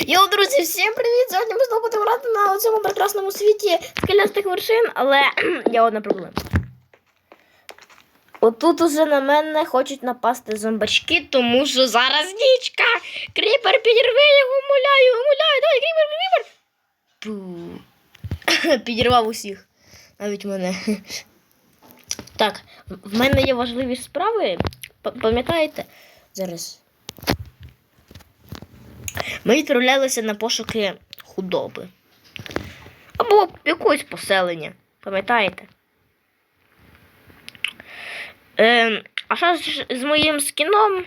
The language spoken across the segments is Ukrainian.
Йоу, друзі, всім привіт! Сьогодні ми знову будемо грати на цьому прекрасному світі скелястих вершин, але є одна проблема. Отут уже на мене хочуть напасти зомбачки, тому що зараз нічка. Кріпер підірви його, умоляю, умоляю, давай, кріпер, кріпер. Підірвав усіх. Навіть мене. Так, в мене є важливі справи. Пам'ятаєте? Зараз. Ми відправлялися на пошуки худоби. Або якогось поселення. Пам'ятаєте? Ем, а що ж з моїм скіном?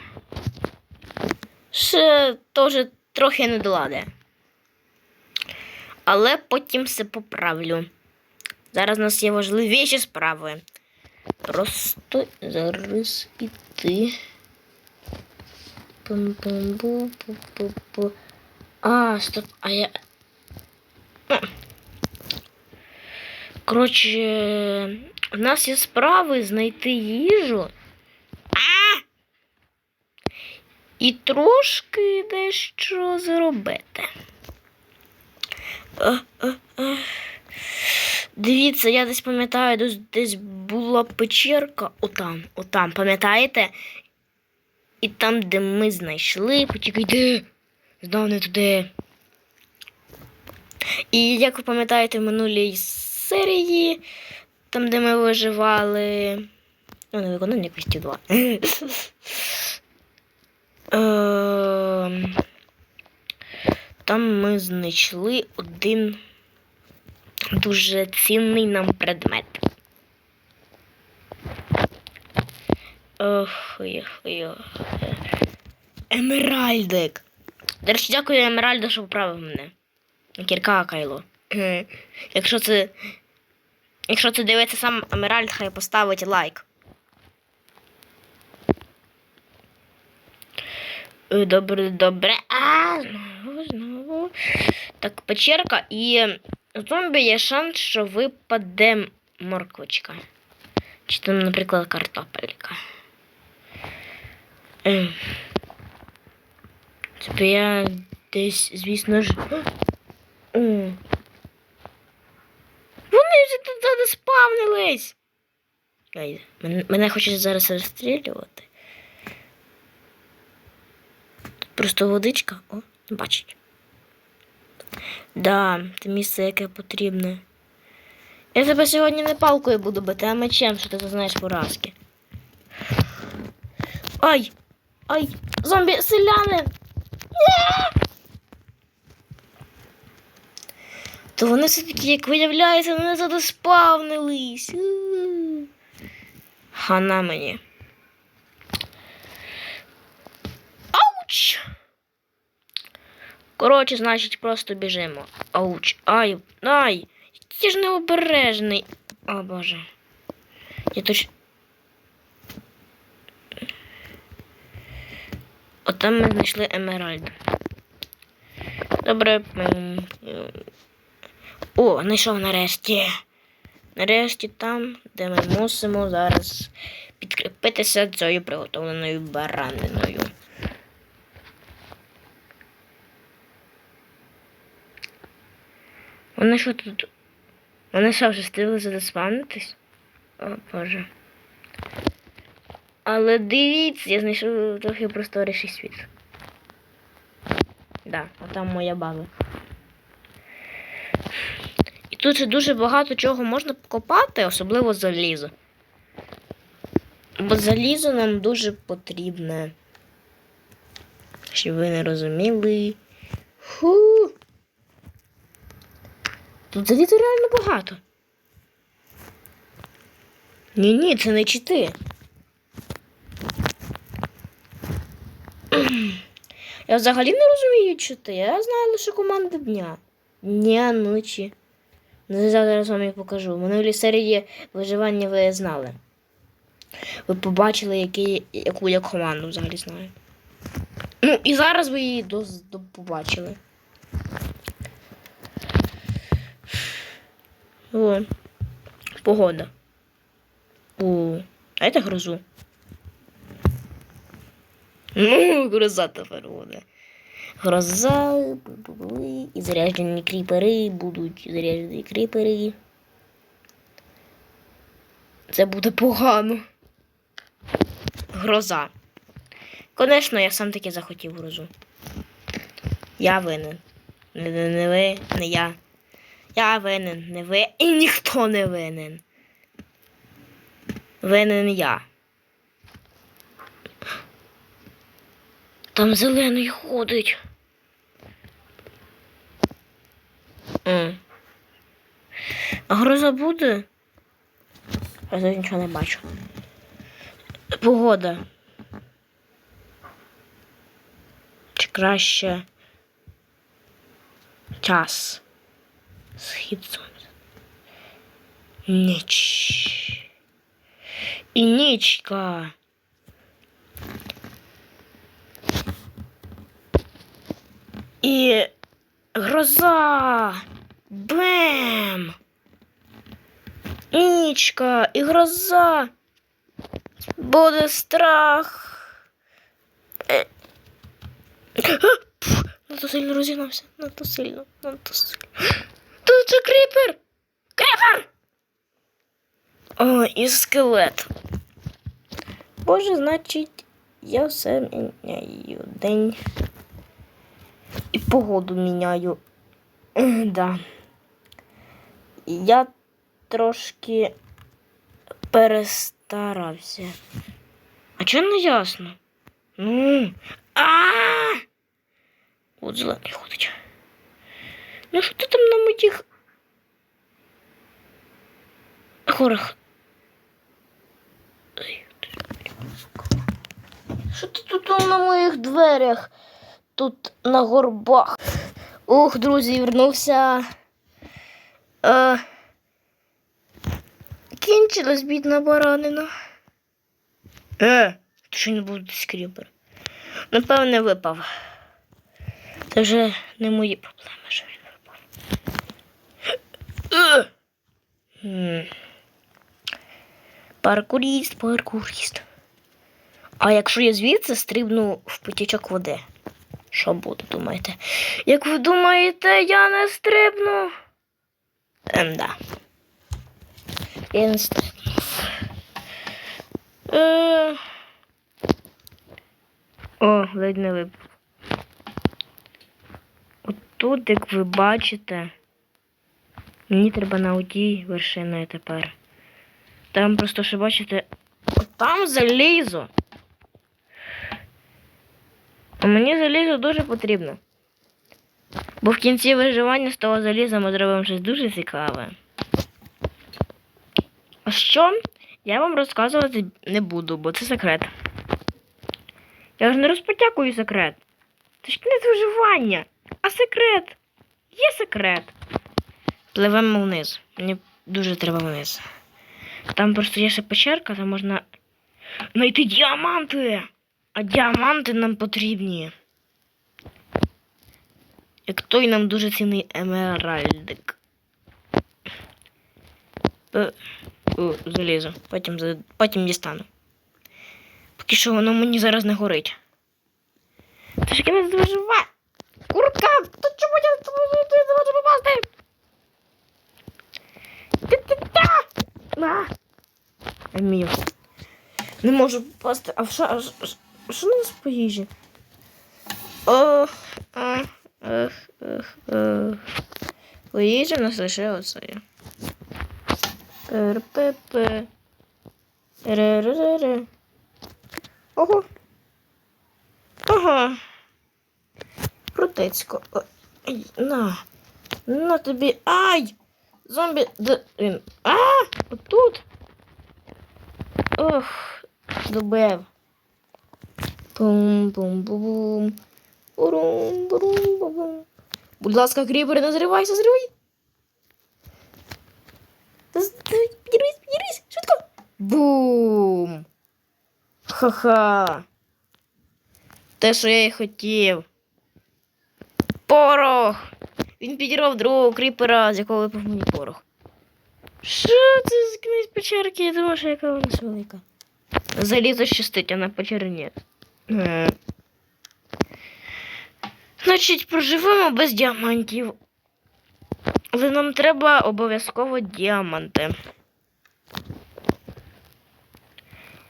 Ще теж трохи не доладе. Але потім все поправлю. Зараз у нас є важливіші справи. Просто зараз іти. Пум-пум-бу-пу-пу-пу. А, стоп, а я. Коротше, у нас є справи знайти їжу. І трошки дещо зробити. Дивіться, я десь пам'ятаю, десь була печерка. Отам, отам, пам'ятаєте? І там, де ми знайшли, почекайте, знов не туди. І як ви пам'ятаєте в минулій серії, там, де ми виживали. Ну, не виконання квістів 2. Ем, Там ми знайшли один дуже цінний нам предмет. Ох, ох, ох. Емеральдик. До речі, дякую Емеральду, що поправив мене. Кірка Кайло. Якщо це. Якщо це дивиться сам Емеральд, хай поставить лайк. Добре, добре. А, знову, знову. Так, печерка і зомбі є шанс, що випаде морквочка. Чи там, наприклад, картопелька. Ем. Тобто я десь, звісно ж. О. Вони вже тут заспавнились. Ай, мене, хочуть зараз розстрілювати. Тут просто водичка, о, бачить. Да, це місце, яке потрібне. Я тебе сьогодні не палкою буду бити, а мечем, що ти знаєш поразки. Ай! Ай! Зомбі селяни! То вони все-таки, як виявляється, не задоспавнились. Хана мені. Ауч! Коротше, значить, просто біжимо. Ауч. Ай, ай! Який ж необережний. О, Боже. Я точно. От там ми знайшли Емеральд. Добре. О, знайшов нарешті. Нарешті там, де ми мусимо зараз підкріпитися цією приготовленою бараниною. Вони що тут? Вони що, вже встигли заспавнитись? О, Боже. Але дивіться, я знайшов трохи просторіший світ. Да, а там моя база. І тут ще дуже багато чого можна покопати, особливо залізо. Бо залізо нам дуже потрібне. Щоб ви не розуміли. Фу. Тут заліза реально багато. Ні, ні, це не чити. Я взагалі не розумію чити. Я знаю лише команди дня. Дня ночі. Ну, Зараз вам їх покажу. В минулій серії виживання ви знали. Ви побачили, який, яку я команду взагалі знаю. Ну, і зараз ви її до, до побачили. О, погода. О, а это грозу. Ну, гроза тепер буде. Гроза. І заряджені кріпери будуть заряджені кріпери. Це буде погано. Гроза. Конечно, я сам таки захотів грозу. Я винен. Не, не, не ви, не я. Я винен, не ви і ніхто не винен. Винен я. Там зелений ходить. А гроза буде? Я тут нічого не бачу. Погода. Чи краще час. Схід сонця. Ніч. І нічка. І гроза. Бем. Нічка і гроза. Буде страх. Е. Надто сильно розігнався. Надто сильно, надто сильно. Тут це кріпер! Кріпер! О, і скелет. Боже, значить, я все міняю день. І погоду міняю. Да. Я трошки перестарався. А чого не ясно? Ну. А! От зелений ходить. Ну що ти там на моїх горах? Що ти тут на моїх дверях? Тут на горбах. Ух, друзі, вернувся. Е, кінчилась бідна баранина. Е, то що не буде скріпер? Напевне, випав. Це вже не мої проблеми, що він випав. Е! Паркуріст, паркуріст. А якщо я звідси стрибну в потічок води? Що буде, думаєте? Як ви думаєте, я не стрибну? Ем, да. Я не стрибнув. Е... О, ледь не випав. Отут, як ви бачите, мені треба на одій вершиною тепер. Там просто що бачите, там залізо. А мені залізо дуже потрібно. Бо в кінці виживання з того заліза ми зробимо щось дуже цікаве. А що? Я вам розказувати не буду, бо це секрет. Я ж не розпотякую секрет. Це ж не виживання, а секрет. Є секрет. Пливемо вниз. Мені дуже треба вниз. Там просто є ще печерка, там можна знайти діаманти. А діаманти нам потрібні. Як той нам дуже цінний емеральдик. Е, О, залізо. Потім, потім дістану. Поки що воно мені зараз не горить. Ти ж кінець виживає. Курка! Та чому я не можу попасти? Та-та-та! Не можу попасти. А що, а що, а що у нас по їжі? О, а, ех, ех, ех. По їжі в нас лише оце. є. РПП. Ре-ре-ре-ре. Ого. Ага. Крутецько. Ой, на. На тобі. Ай! Зомбі. Де він? А! Отут. Ох, добив. Бум-бум-бум. Бурум-бурум-бум. Будь ласка, кріпер, не зривайся, зривай. Підірвись, підірвись, швидко. Бум. Ха-ха. Те, що я і хотів. Порох. Він підірвав другого кріпера, з якого випав мені порох. Що це за кінець печерки? Я думаю, що яка вона велика. Залізо щастить, а на печері ні. Е. Значить, проживемо без діамантів. Але нам треба обов'язково діаманти.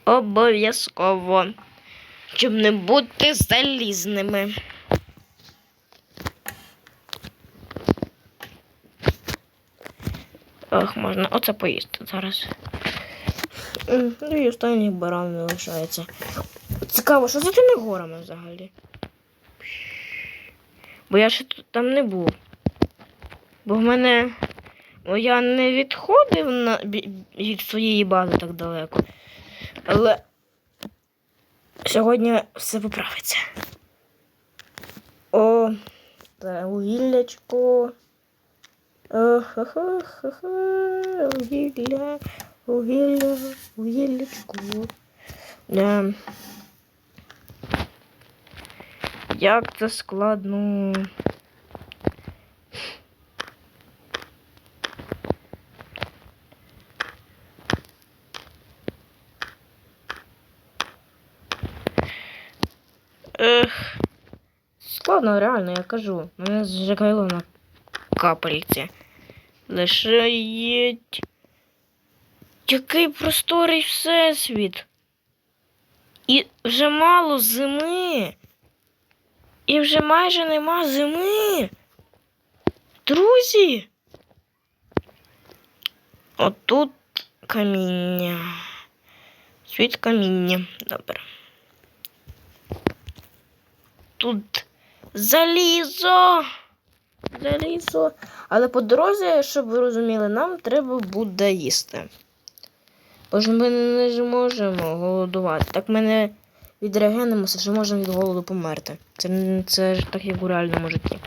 Обов'язково. Щоб не бути залізними. Ох, можна оце поїсти зараз. Ну і останніх баран не лишається. Цікаво, що за тими горами взагалі? Бо я ще тут там не був. Бо в мене. Бо я не відходив на... від своєї бази так далеко. Але сьогодні все поправиться. О, та вугіллячко. Вугілля, вугілля, вугіллячко. Да. Як це складно. Ех. Складно, реально, я кажу. Мене зжигайло на капельці. Лише Лишають. Який просторий всесвіт. І вже мало зими. І вже майже нема зими. Друзі. Отут каміння. Світ каміння. Добре. Тут залізо. Залізо. Але по дорозі, щоб ви розуміли, нам треба буде їсти. Бо ж ми не зможемо голодувати. Так ми не відрегенимося, що можемо від голоду померти. Це, це ж так, як у реальному житті.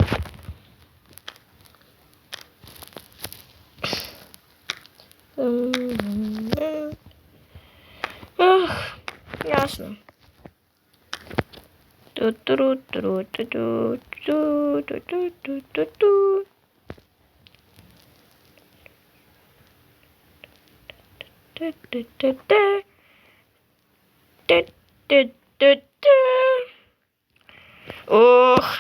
Ех, ясно. Ту-ту-ру-ту-ру-ту-ту-ту-ту-ту-ту-ту. Ту-ту-ту-ту. Ту-ту-ту-ту. Ох.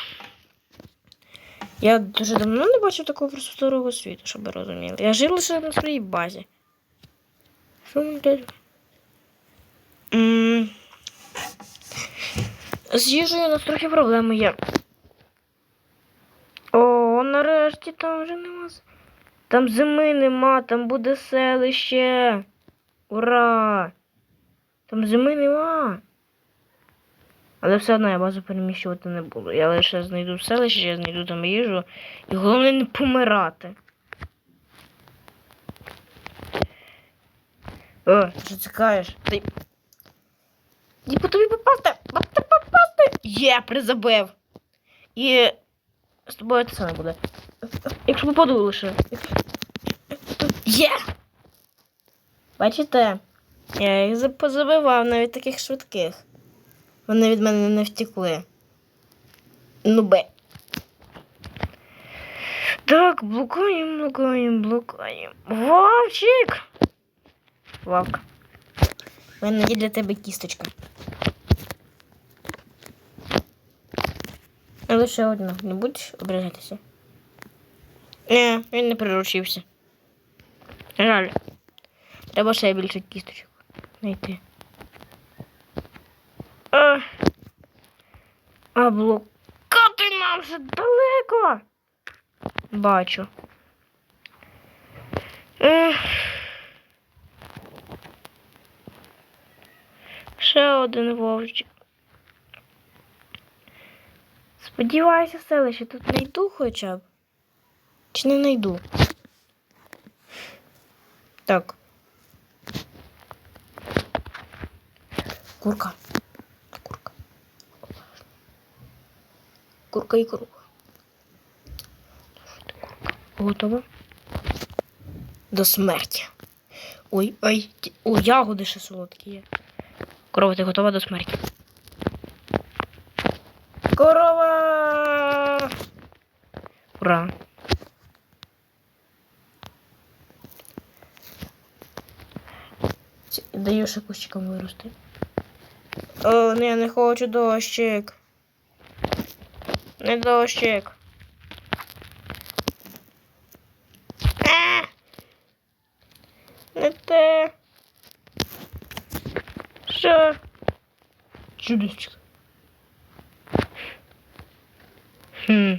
Я дуже давно не бачив такого просторого світу, щоб ви розуміли. Я жив лише на своїй базі. Що тут? З їжею у нас трохи проблеми є. О, нарешті там вже нема. Там зими нема, там буде селище. Ура! Там зими нема. Але все одно я базу переміщувати не буду. Я лише знайду селище, я знайду там їжу. І головне не помирати. О, що цікаєш? Ти... Ді по тобі попасти! Попасти! Є, призабив! І з тобою це саме буде. Якщо попаду лише. Є! Бачите? Я їх позабивав навіть таких швидких. Вони від мене не втекли. Ну бе. Так, блукаємо, блукаємо, блукаємо. Вовчик! Вовк. У мене є для тебе кісточка. А лише одна. Не будеш ображатися? Не, він не приручився. Жаль. Треба ще більше кісточок знайти. А, а блокати нам вже далеко. Бачу. Ех. Ще один вовчик. Сподіваюся, селище тут знайду хоча б. Чи не знайду? Так. Курка. Курка і курка? Готова? До смерті. Ой, ой, о, ягоди ще солодкі є. Корова, ти готова до смерті? Корова! Ура! Даю ще кущиком вирости. О, не, не хочу дощик. Не дощик. А! Не те. Що? Чудочка. Хм.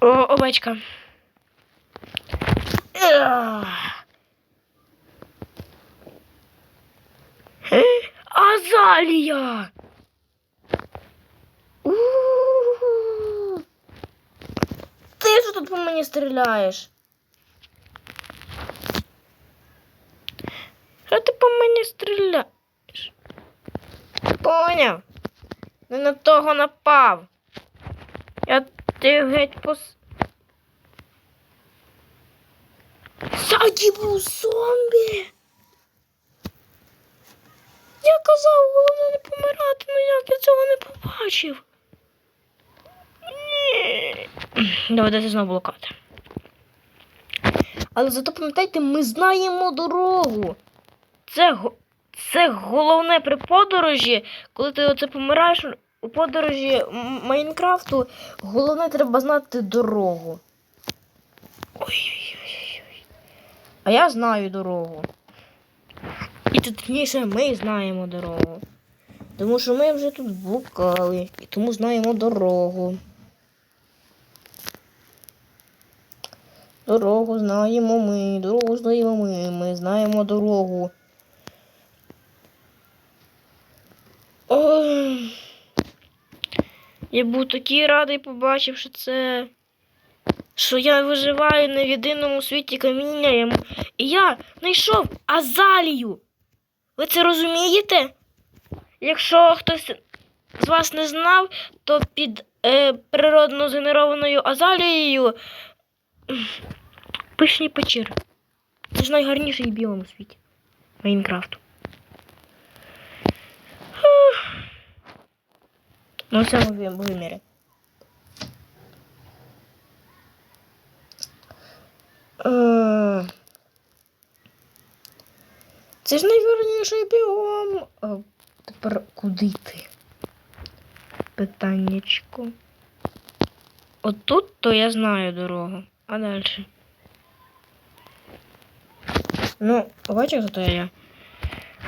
О, овечка. Ах. Е, Азалія! У-у-у. Ти ж тут по мені стріляєш? Що ти по мені стріляєш? Поняв? Не на того напав. Я ти геть пос. Саді був зомбі. Я казав, головне не помирати, ну як я цього не побачив. Ні. Доведеться знову блокати. Але зато пам'ятайте, ми знаємо дорогу. Це, це головне при подорожі, коли ти оце помираєш у подорожі Майнкрафту, головне треба знати дорогу. Ой-ой-ой. А я знаю дорогу. І точніше, ми знаємо дорогу. Тому що ми вже тут блукали, і тому знаємо дорогу. Дорогу знаємо ми, дорогу знаємо ми, ми знаємо дорогу. Ой. Я був такий радий, побачивши це. Що я виживаю на єдиному світі каміння. І я знайшов Азалію. Ви це розумієте? Якщо хтось з вас не знав, то під е, природно згенерованою азалією м, пишні печери. Це ж найгарніший біом у світі. Майнкрафту. Ну, в цьому вим- вимірі. Е, Це ж найгарніший біом. А тепер куди йти? Питаннячко. Отут то я знаю дорогу. А далі? Ну, бачиш, зато я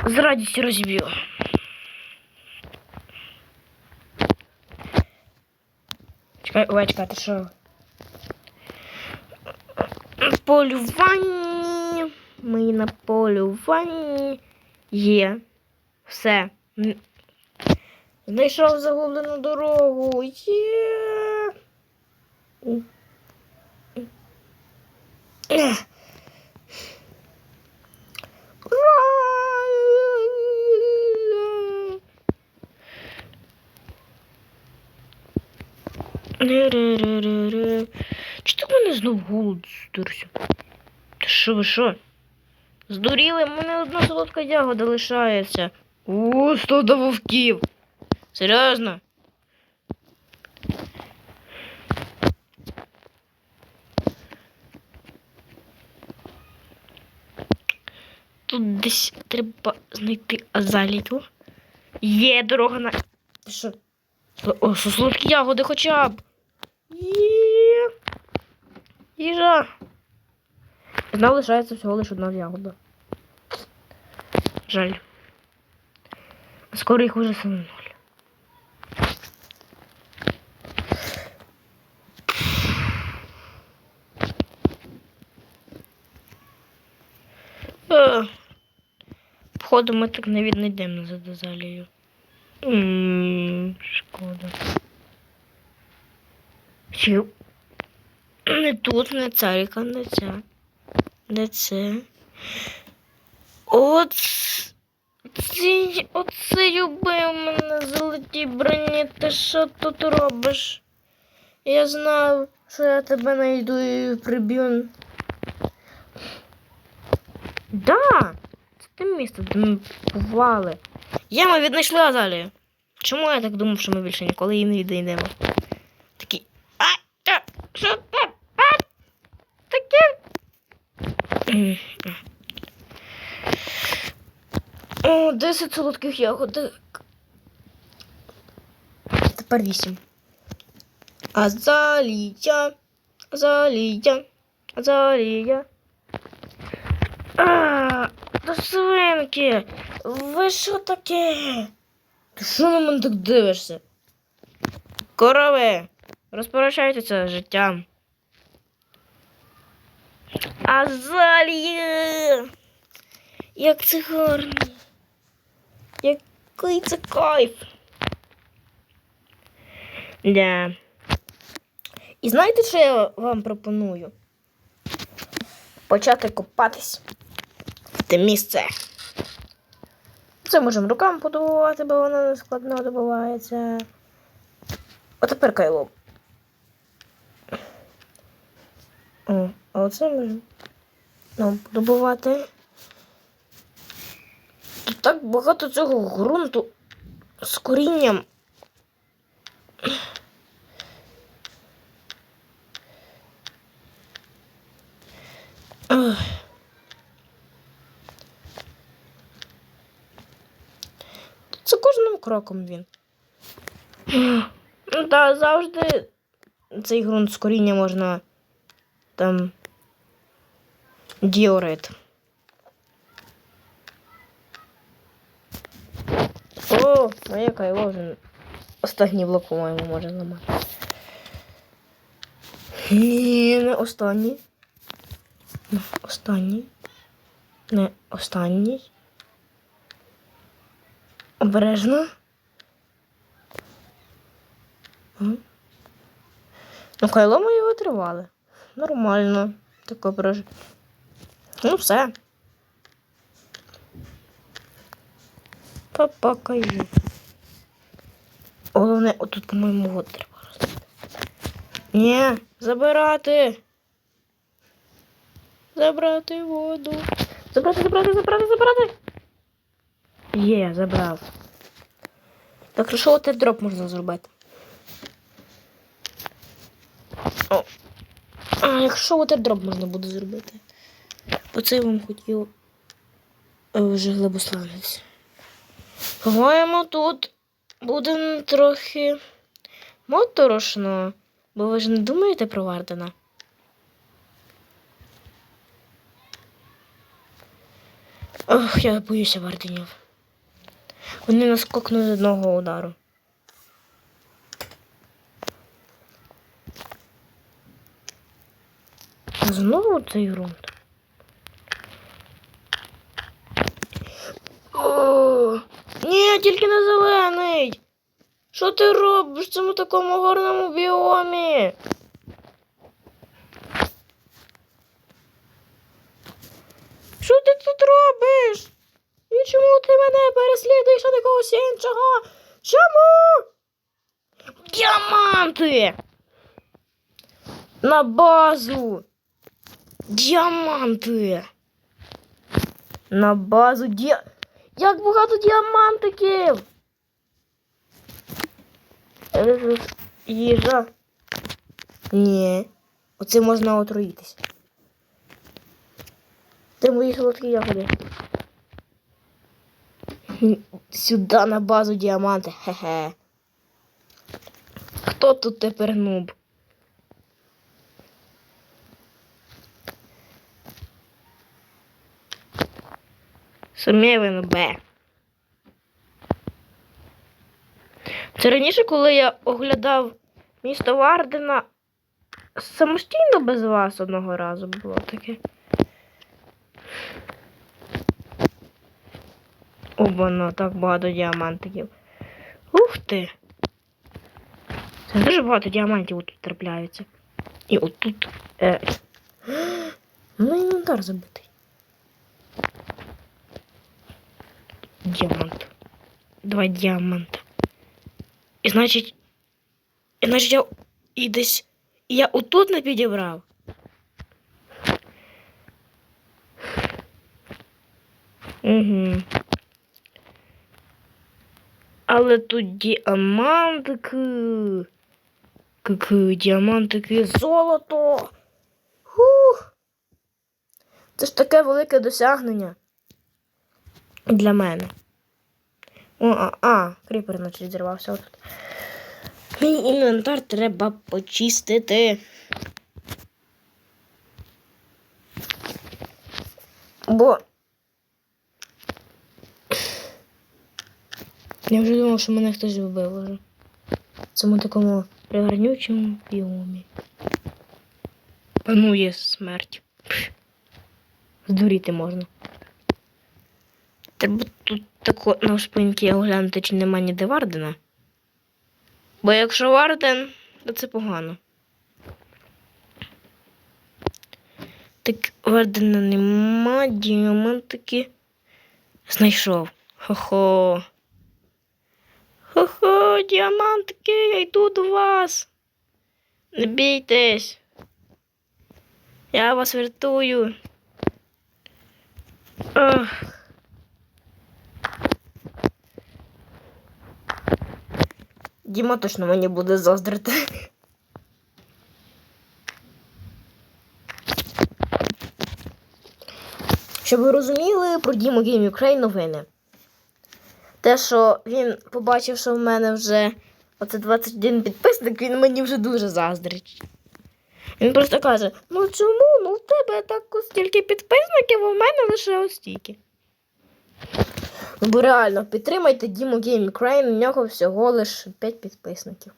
з радістю розіб'ю. Чекай, овечка, ти що? Полюванні. Ми на полюванні. Є. Все. Знайшов загублену дорогу. Є. Ех. Ура! Ре-ре-ре-ре-ре. Чи в мене знов голод здурся? Та що ви що? Здуріли, в мене одна солодка ягода лишається. О, сто до вовків. Серйозно? Тут десь треба знайти азалію. Є дорога на. Що? О, солодкі ягоди хоча б. Їжа. Знов лишається всього лише одна ягода. Жаль. Скоро їх уже саме ноль. Е, Походу ми так не віднайдемо назад Азалію. М, Шкода. Чи не тут, не царіка, не ця. Не це. От ці, оце любив мене золоті броні. Ти що тут робиш? Я знав, що я тебе знайду і приб'ю. Да! Це те місце, де ми бували. Є, ми віднайшли Азалію. Чому я так думав, що ми більше ніколи її не відійдемо? Таке. М, м. О, 10 солодких ягодок. тепер вісім. Азалія. Азалія. Азалія. А, до свинки. Ви що таке? Ти що на мене так дивишся? Корови, розпоряджайтеся життям. Азалія! Як це гарно! Який це кайф! Да. І знаєте, що я вам пропоную? Почати копатись в те місце. Це можемо руками подобувати, бо воно не складно добувається. А тепер кайло. О, а оце можемо нам подобувати. Тут так багато цього ґрунту з корінням. Це кожним кроком він. Ну та завжди цей ґрунт з коріння можна там діорит. О, моє кайло вже останній блок, по-моєму, може зламати. Ні, не останній. Не останній. Не останній. Обережно. Ну, кайло ми його тривали. Нормально. Таке прож... Ну, все. Попакаю. Головне, отут, по-моєму, воду треба розбити. Ні, забирати. Забрати воду. Забрати, забрати, забрати, забрати. Є, забрав. Так що от дроп можна зробити? О. А, якщо дроп можна буде зробити. Оце я вам хотів е, вже глибославитися. По-моєму, тут буде трохи моторошно, бо ви ж не думаєте про Вардена? Ох, я боюся Варденів. Вони нас кокнуть з одного удару. Знову цей ґрунт. О, ні, тільки не зелений. Що ти робиш в цьому такому гарному біомі? Що ти тут робиш? І чому ти мене переслідуєш а не когось іншого? Чому? Діаманти! На базу! Діаманти! На базу ді... Як багато діамантиків! Їжа. Ні. Оце можна отруїтись. Ти мої солодкі ягоди. Сюди на базу діаманти. Хе-хе. Хто тут тепер нуб? Сумєвин Б. Це раніше, коли я оглядав місто Вардена самостійно без вас одного разу було таке. Обано, так багато діамантиків. Ух ти! Це дуже багато діамантів тут трапляються. І отут. Е... Ну, інвентар забитий. Діамант. Два діаманта. І значить. І значить я і десь. І я отут не підібрав. Угу. Але тут діамантики. Ки-ки, діамантики, золото. Хух. Це ж таке велике досягнення. Для мене. О, а, а кріпер, значить, зірвався отут. Мій інвентар треба почистити. Бо. Я вже думав, що мене хтось вбив уже. Цьому такому пригарнючому біомі. Панує смерть. Здуріти можна. Треба тут тако на спинці оглянути, чи нема ніде Вардена. Бо якщо Варден, то це погано. Так Вардена нема, діамантики. Знайшов. Хо-хо. Хо-хо, діамантики, я йду до вас. Не бійтесь. Я вас врятую. Ах. Діма точно мені буде заздрити. Щоб ви розуміли про Діму Game Ukraine новини. Те, що він побачив, що в мене вже оце 21 підписник, він мені вже дуже заздрить. Він просто каже: ну чому? Ну в тебе так стільки підписників, а в мене лише ось стільки. Бо реально, підтримайте Діму Game Ukraine, у нього всього лише 5 підписників.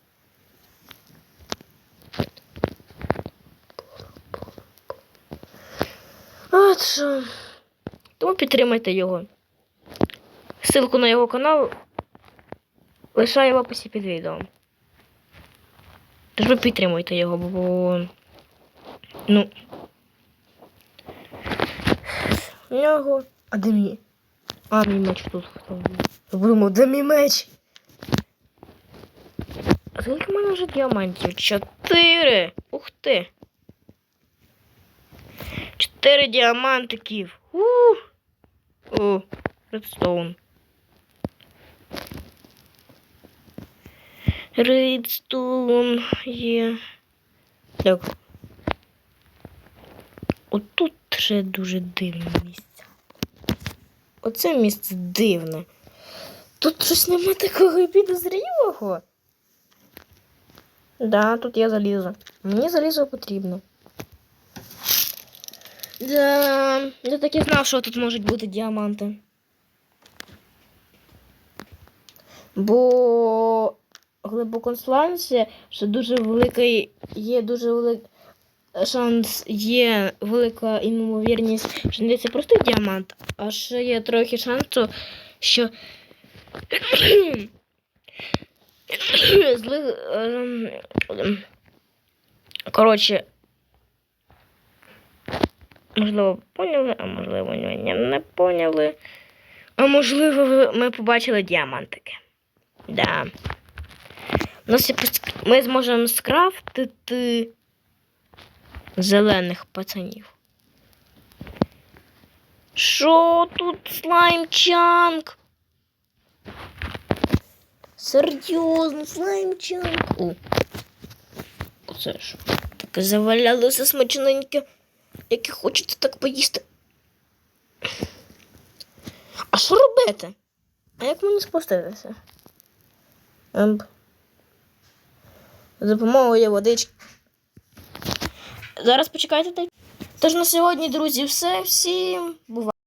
От що. Тому підтримайте його. Ссылку на його канал лишаю в описі під відео. Тож ви підтримуйте його, бо. Ну. В нього. А де мій? А, мій меч тут. Думав, де мій меч? А скільки в мене вже діамантів? Чотири! Ух ти! Чотири діамантиків. Ух! О, редстоун. Редстоун є. Так. Отут ще дуже дивне місце. Оце місце дивне. Тут щось нема такого підозрілого. Да, тут я залізу. Мені залізо потрібно. Да, я так і знав, що тут можуть бути діаманти. Бо глибоконсланці, що дуже великий, є дуже великий шанс, є велика ймовірність, що не це просто діамант, а ще є трохи шансу, що злих. ем, ем, Коротше, можливо, поняли, а можливо, ні, не поняли. А можливо, ми побачили діамантики. Да. Ми зможемо скрафтити зелених пацанів. Що тут слаймчанк? Серйозно, слаймчанк. О. Оце ж. Таке завалялося смачненьке, яке хочеться так поїсти. А що робити? А як мені спуститися? Ем. За допомогою водички. Зараз почекайте. Тож на сьогодні, друзі, все. Всім бувайте.